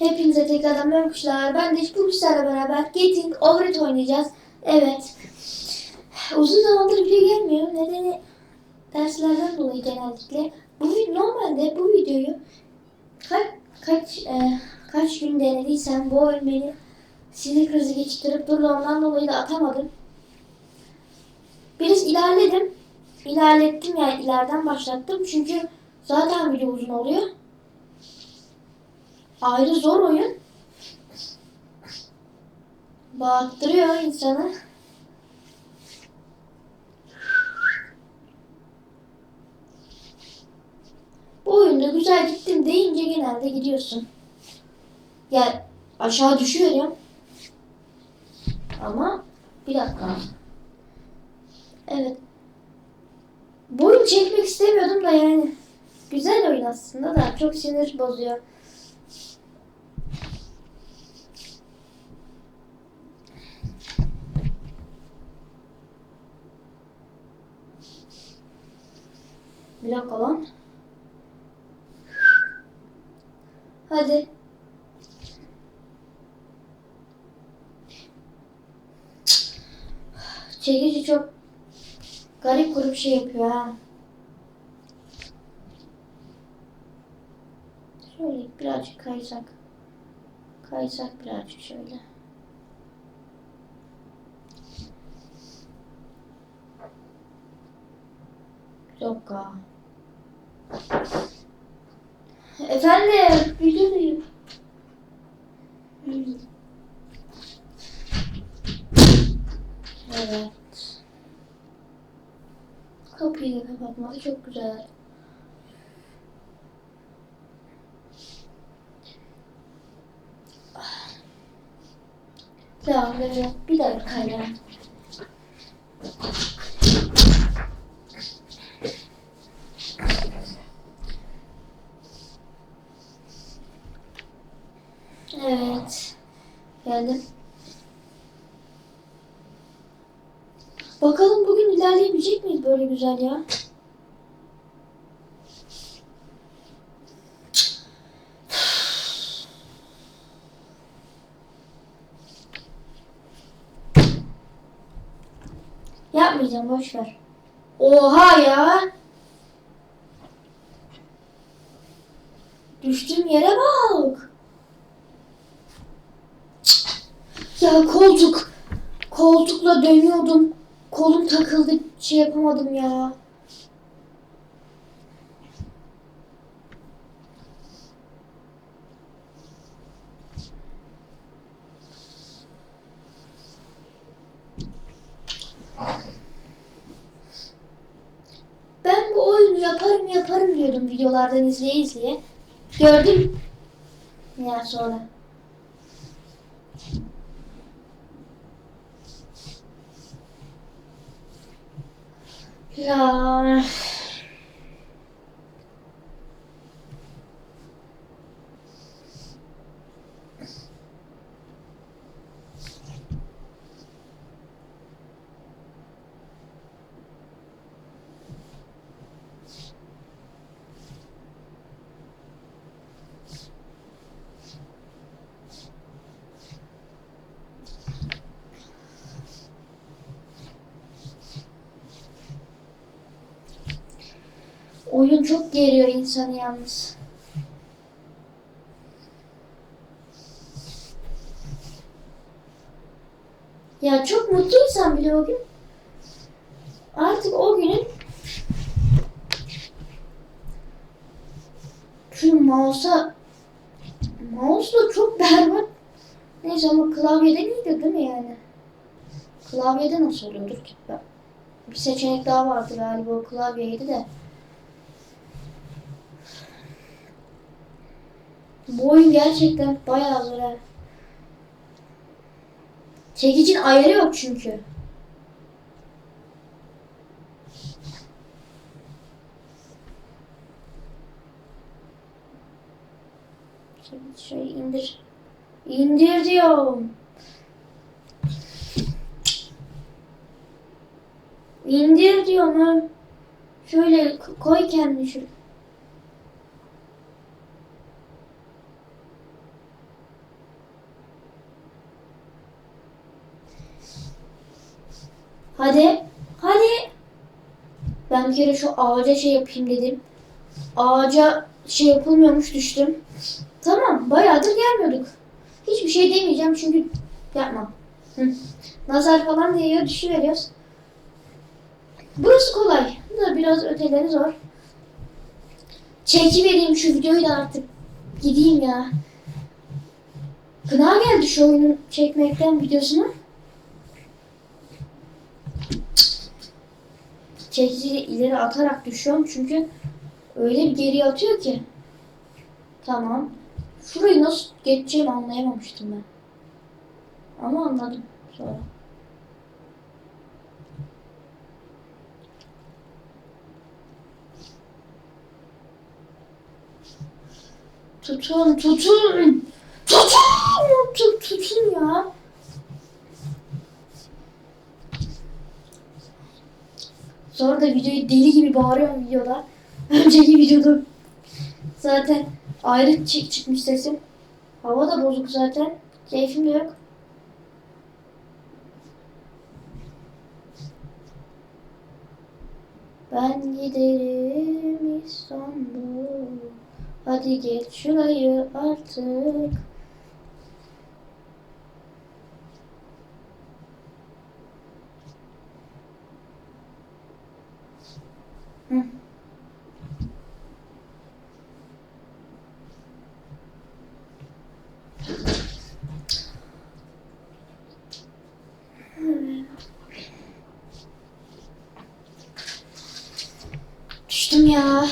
Hepinize tekrardan merhaba. Ben de bu kuşlarla beraber Getting Over It oynayacağız. Evet. Uzun zamandır video gelmiyor. Nedeni derslerden dolayı genellikle. Bu normalde bu videoyu kaç kaç e, kaç gün denediysem bu oyun beni sinir krizi geçirttirip durdu. Ondan dolayı da atamadım. Biraz ilerledim. İlerlettim yani ileriden başlattım. Çünkü zaten video uzun oluyor. Ayrı zor oyun. Bağırttırıyor insanı. Bu oyunda güzel gittim deyince genelde gidiyorsun. Ya aşağı düşüyorum. Ama bir dakika. Evet. Bu çekmek istemiyordum da yani. Güzel oyun aslında da çok sinir bozuyor. Bir dakika. Hadi. Çekici çok garip grup şey yapıyor ha. Şöyle birazcık kaysak. Kaysak birazcık şöyle. Yok ha. Efendim, videodayım. Evet. Kapıyı da kapatması çok güzel. Devam edelim. Bir dakika ya. İlerleyebilecek miyiz böyle güzel ya? Yapmayacağım boş ver. Oha ya. Düştüğüm yere bak. Ya koltuk. Koltukla dönüyordum. Kolum takıldı. Şey yapamadım ya. Ben bu oyunu yaparım yaparım diyordum videolardan izleye izleye. Gördüm. Ya sonra. Ya. Oyun çok geriyor insanı yalnız. Ya çok mutluysam bile o gün artık o günün şu mouse'a mouse da çok berbat. Neyse ama klavyeden iyidir değil mi yani? Klavyede nasıl oluyordur ki? Bir seçenek daha vardı galiba o klavyeydi de. Bu oyun gerçekten bayağı zor. Çekicin ayarı yok çünkü. Şimdi şöyle indir. İndir diyorum. İndir diyorum. Şöyle koy kendini şuraya. Hadi. Hadi. Ben bir kere şu ağaca şey yapayım dedim. Ağaca şey yapılmıyormuş düştüm. Tamam bayağıdır gelmiyorduk. Hiçbir şey demeyeceğim çünkü yapma. Hı. Nazar falan değiyor düşüveriyoruz. Burası kolay. Bu da biraz öteleri zor. Çekivereyim şu videoyu da artık. Gideyim ya. Gına geldi şu oyunun çekmekten videosunu. Çekici ileri atarak düşüyorum çünkü öyle bir geriye atıyor ki. Tamam. Şurayı nasıl geçeceğimi anlayamamıştım ben. Ama anladım sonra. Tutun, tutun. Tutun, tut, tutun ya. Sonra da videoyu deli gibi bağırıyorum videoda. Önceki videoda zaten ayrı çık çıkmış sesim. Hava da bozuk zaten. Keyfim yok. Ben giderim İstanbul. Hadi geç şurayı artık. Hı. Düştüm ya.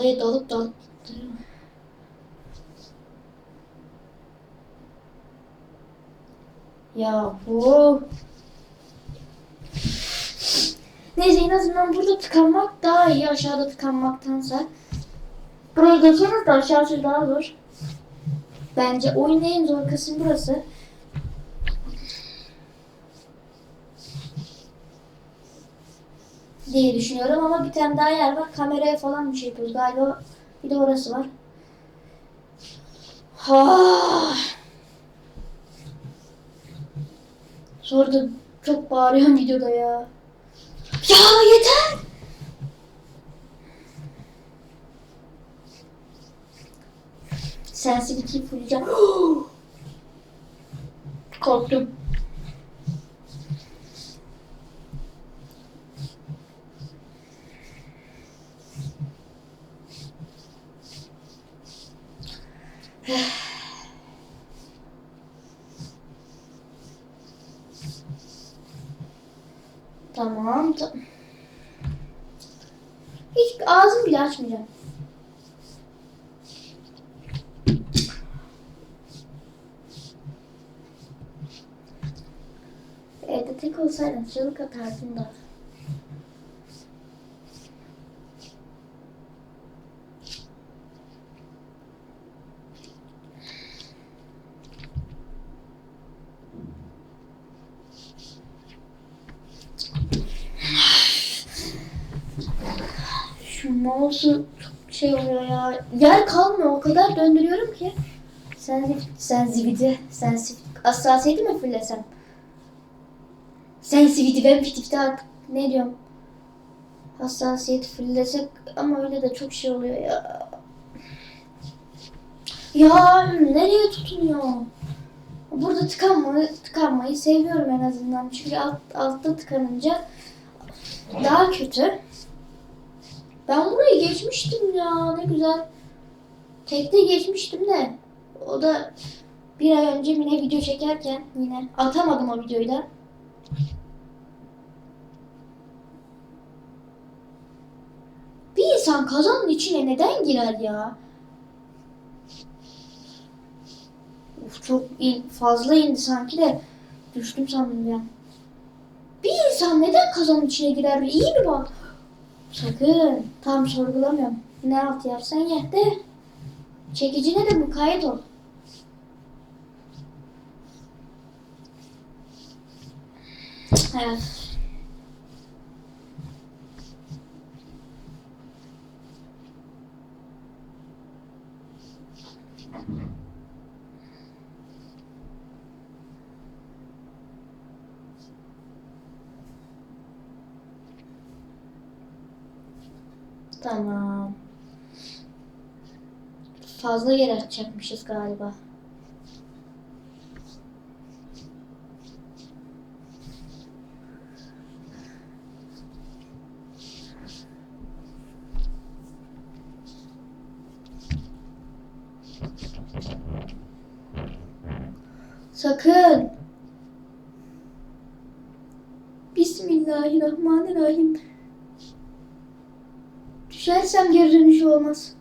Odaya dalıp dalıp duruyorum. Ya bu. Neyse en azından burada tıkanmak daha iyi aşağıda tıkanmaktansa. Buraya geçeriz de aşağısı daha zor. Bence oyunun en zor kısmı burası. Diye düşünüyorum ama bir tane daha yer var. Kameraya falan bir şey yapıyoruz galiba. Bir de orası var. Ha. Sonra da çok bağırıyorum videoda ya. Ya yeter. Sensitivity fulleyeceğim. Korktum. Tamam. ta- Hiç ağzımı bile açmayacağım. Evde tek olsaydım çığlık atardım da. Şu mouse'u çok şey oluyor ya. Yer kalmıyor o kadar döndürüyorum ki. Sen sensivity, sensivity, hassasiyeti mi fullesem? Sensivity ben fitikte artık ne diyorum? Hassasiyet fullesek ama öyle de çok şey oluyor ya. Ya nereye tutunuyor? Burada tıkanmayı, tıkanmayı seviyorum en azından. Çünkü alt, altta tıkanınca daha kötü. Ben burayı geçmiştim ya ne güzel. Tekte geçmiştim de. O da bir ay önce yine video çekerken yine atamadım o videoyu da. Bir insan kazanın içine neden girer ya? Uf, çok iyi, fazla indi sanki de düştüm sandım ya. Bir insan neden kazanın içine girer? İyi mi bak? Sakın. Tam sorgulamıyorum. Ne alt yapsan ya de. Çekicine de mukayyet ol. Evet. Tamam. Fazla yer açacakmışız galiba. Sakın. Bismillahirrahmanirrahim. Düşersem geri dönüşü olmaz.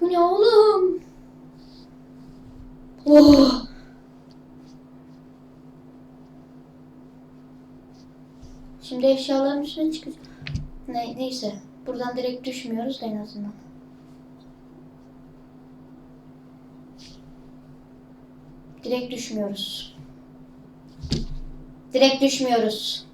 Bu ne oğlum? Oh. Şimdi eşyaların üstüne çıkacağız. Ne, neyse. Buradan direkt düşmüyoruz en azından. Direkt düşmüyoruz. Direkt düşmüyoruz.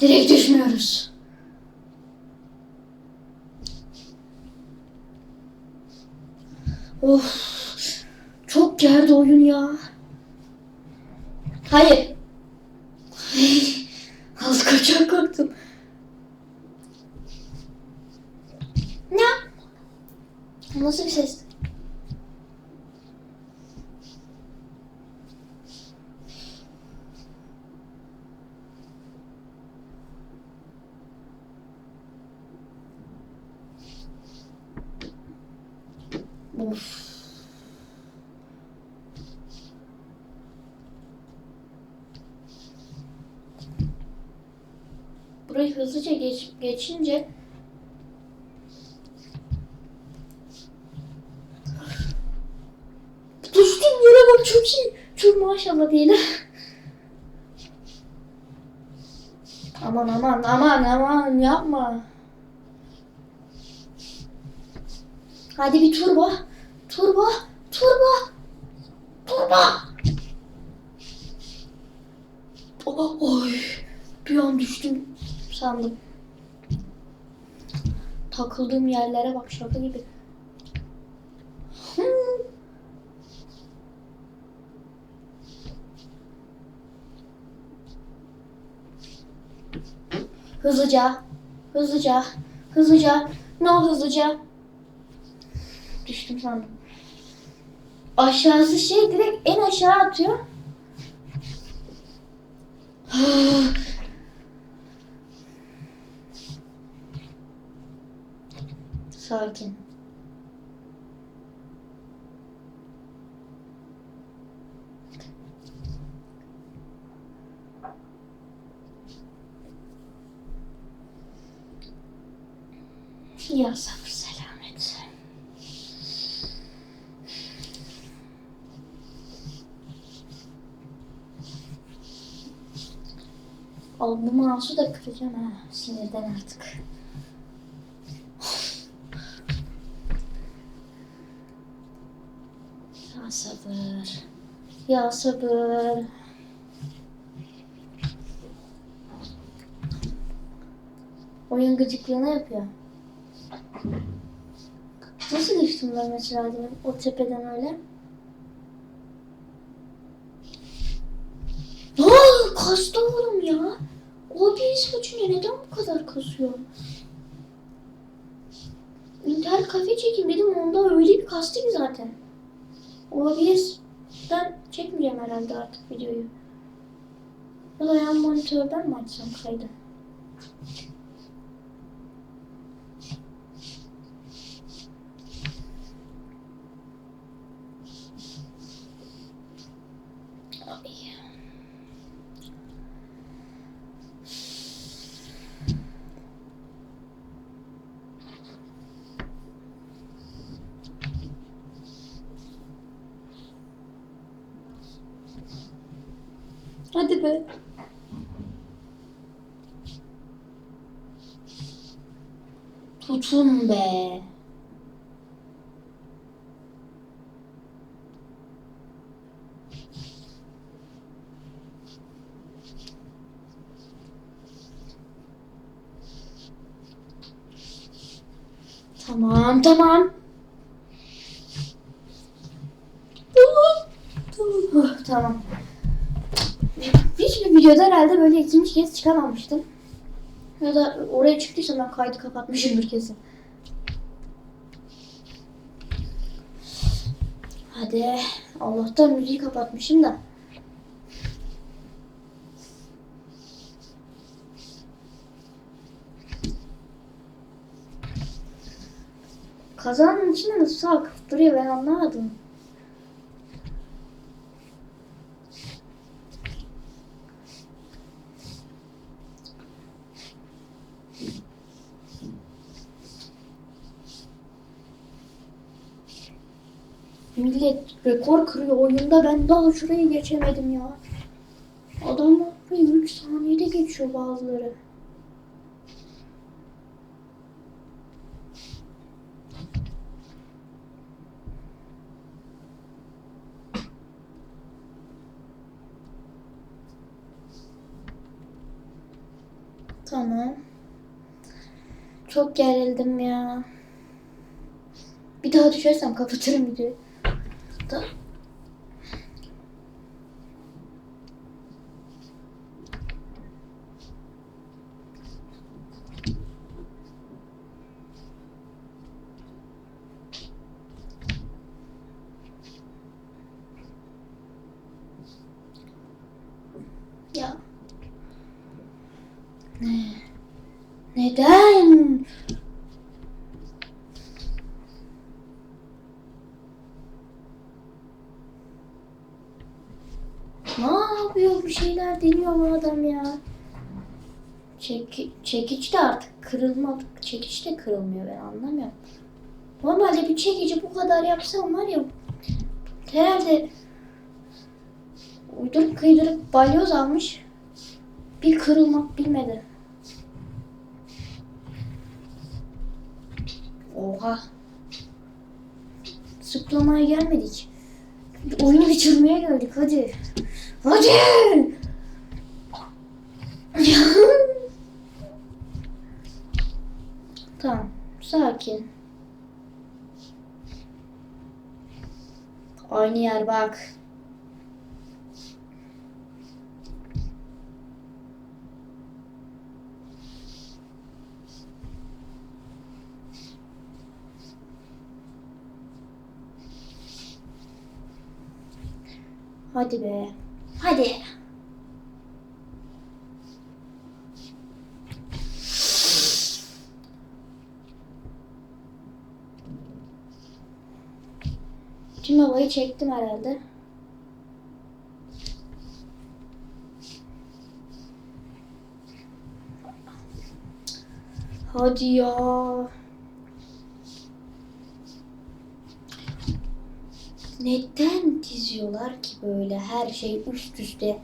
Direkt düşmüyoruz. Of. Çok gerdi oyun ya. Hayır. Az kaçak korktum. Ne? Nasıl bir ses? Of. Burayı hızlıca geç, geçince Düştüm yere bak çok iyi. Çok maşallah diyelim. Aman aman aman aman yapma. Hadi bir turbo. Turbo. Turbo. Turbo. Oh, oy. Bir an düştüm sandım. Takıldığım yerlere bak şaka gibi. Hızlıca. Hızlıca. Hızlıca. No hızlıca. Düştüm sandım. Aşağısı şey direkt en aşağı atıyor. Sakin. Ya sabır selamet. Mouse'u da kıracağım ha sinirden artık. Ya sabır. Oyun gıcıklığına yapıyor. Nasıl düştüm ben mesela dedim, o tepeden öyle? Aa, kastı oğlum ya. OBS uçunca neden bu kadar kasıyor? İnternet kafe çekeyim dedim onda öyle bir kastı ki zaten. OBS'den çekmeyeceğim herhalde artık videoyu. Ya da yan monitörden mi açsam kaydı? Tutun be. Tamam tamam. Tamam. Tamam. tamam. Hiçbir videoda herhalde böyle ikinci kez çıkamamıştım. Ya da oraya çıktıysam ben kaydı kapatmışımdır kesin. Hadi. Allah'tan müziği kapatmışım da. Kazanın içinde nasıl akıp duruyor ben anlamadım. Millet rekor kırıyor oyunda ben daha şurayı geçemedim ya. Adamlar burayı 3 saniyede geçiyor bazıları. Tamam. Çok gerildim ya. Bir daha düşersem kapatırım videoyu. Da. Ya. Ne? Neden? Ne yapıyor bir şeyler deniyor bu adam ya. Çeki, çekiç de artık kırılmadı. Çekiç de kırılmıyor ben anlamıyorum. Normalde bir çekici bu kadar yapsam var ya herhalde uydurup kıydırıp balyoz almış bir kırılmak bilmedi. Oha. Zıplamaya gelmedik. Oyunu bitirmeye geldik hadi. Hadi. tamam. Sakin. Aynı yer bak. Hadi be. Hadi. Tüm havayı çektim herhalde. Hadi ya. Neden diziyorlar ki böyle her şey üst üste?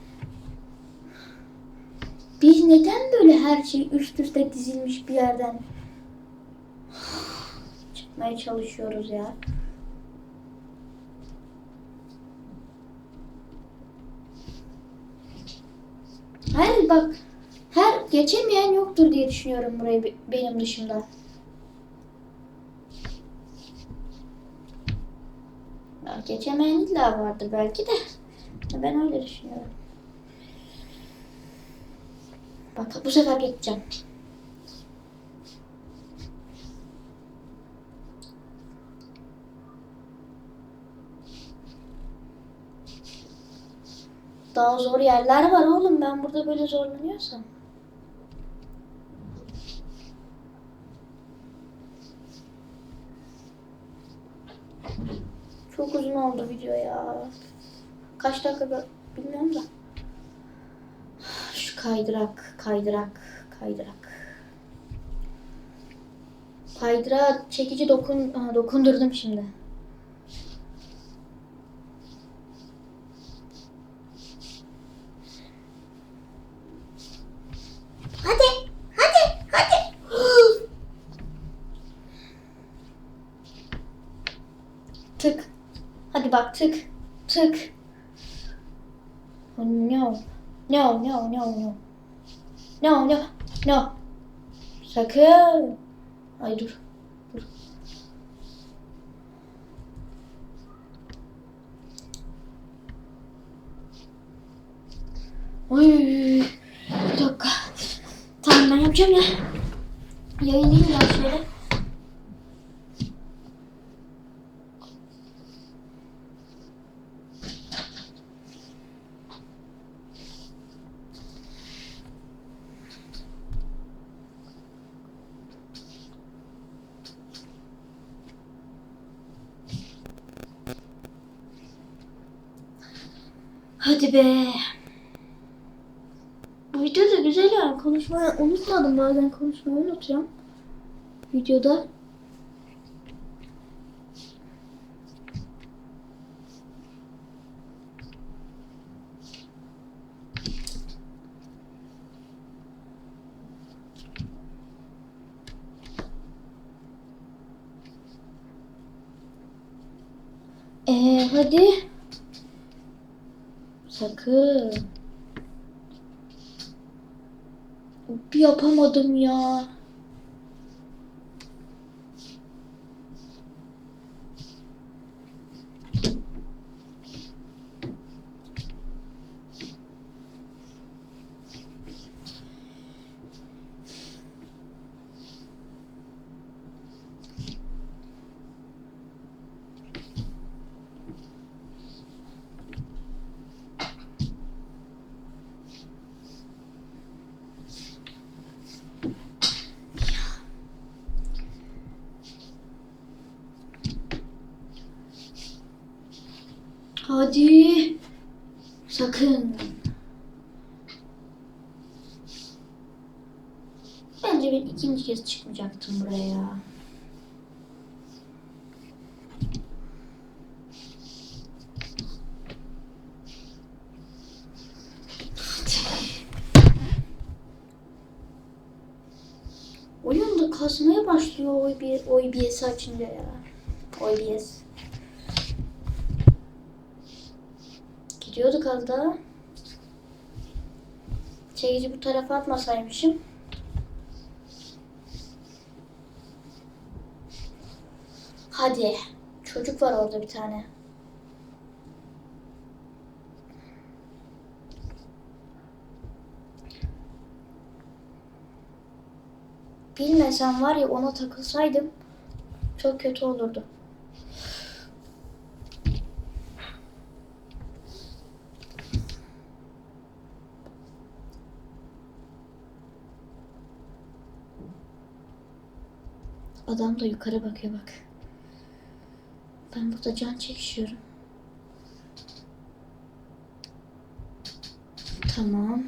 Biz neden böyle her şey üst üste dizilmiş bir yerden çıkmaya çalışıyoruz ya? Bak her geçemeyen yoktur diye düşünüyorum burayı be- benim dışımda. Ya geçemeyen illa vardır belki de. Ben öyle düşünüyorum. Bak bu sefer geçeceğim. Daha zor yerler var oğlum. Ben burada böyle zorlanıyorsam. Çok uzun oldu video ya. Kaç dakika bilmiyorum da. Şu kaydırak, kaydırak, kaydırak. Kaydıra çekici dokun, dokundurdum şimdi. tık tık. No. No, no, no, no. No, no, no. Sakın. Ay dur. Dur. Ay, bir dakika. Tamam ben yapacağım ya. Yayınlayayım ben şöyle. Hadi be. Bu video da güzel yani. Konuşmayı unutmadım. Bazen konuşmayı unutuyorum. Videoda. Ee, hadi. Sakın. Bir yapamadım ya. Hadi. Sakın. Bence ben ikinci kez çıkmayacaktım buraya. Oyun da kasmaya başlıyor OBS, açınca ya. OBS. Gidiyorduk az daha. Çekici bu tarafa atmasaymışım. Hadi. Çocuk var orada bir tane. Bilmesem var ya ona takılsaydım çok kötü olurdu. Adam da yukarı bakıyor bak. Ben burada can çekişiyorum. Tamam.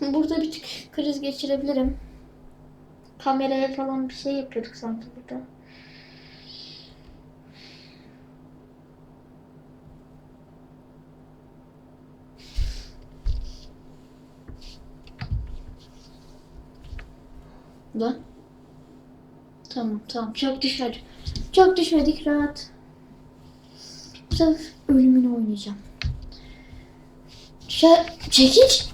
Burada bir tık kriz geçirebilirim. Kameraya falan bir şey yapıyorduk sanki burada. Lan. Tamam tamam çok düşmedik. Çok düşmedik rahat. Bu sefer ölümünü oynayacağım. Düşer. Çekiç.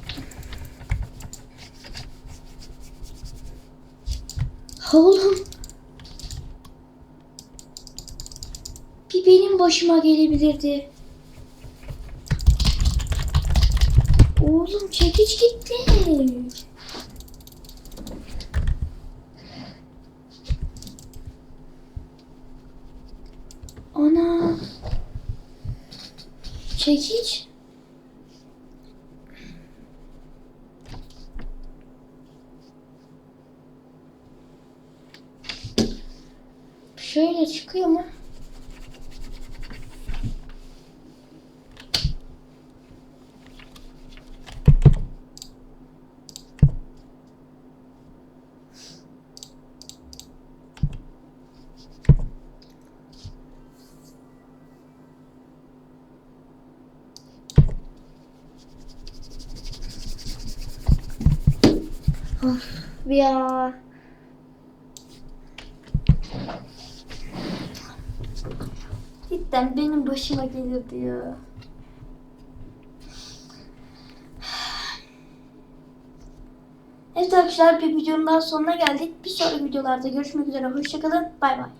Oğlum. Bir benim başıma gelebilirdi. Oğlum çekiç gitti. Çekiç. Şöyle çıkıyor mu? Of ya. Cidden benim başıma gelirdi ya. Evet arkadaşlar bir videonun daha sonuna geldik. Bir sonraki videolarda görüşmek üzere. Hoşçakalın. Bay bay.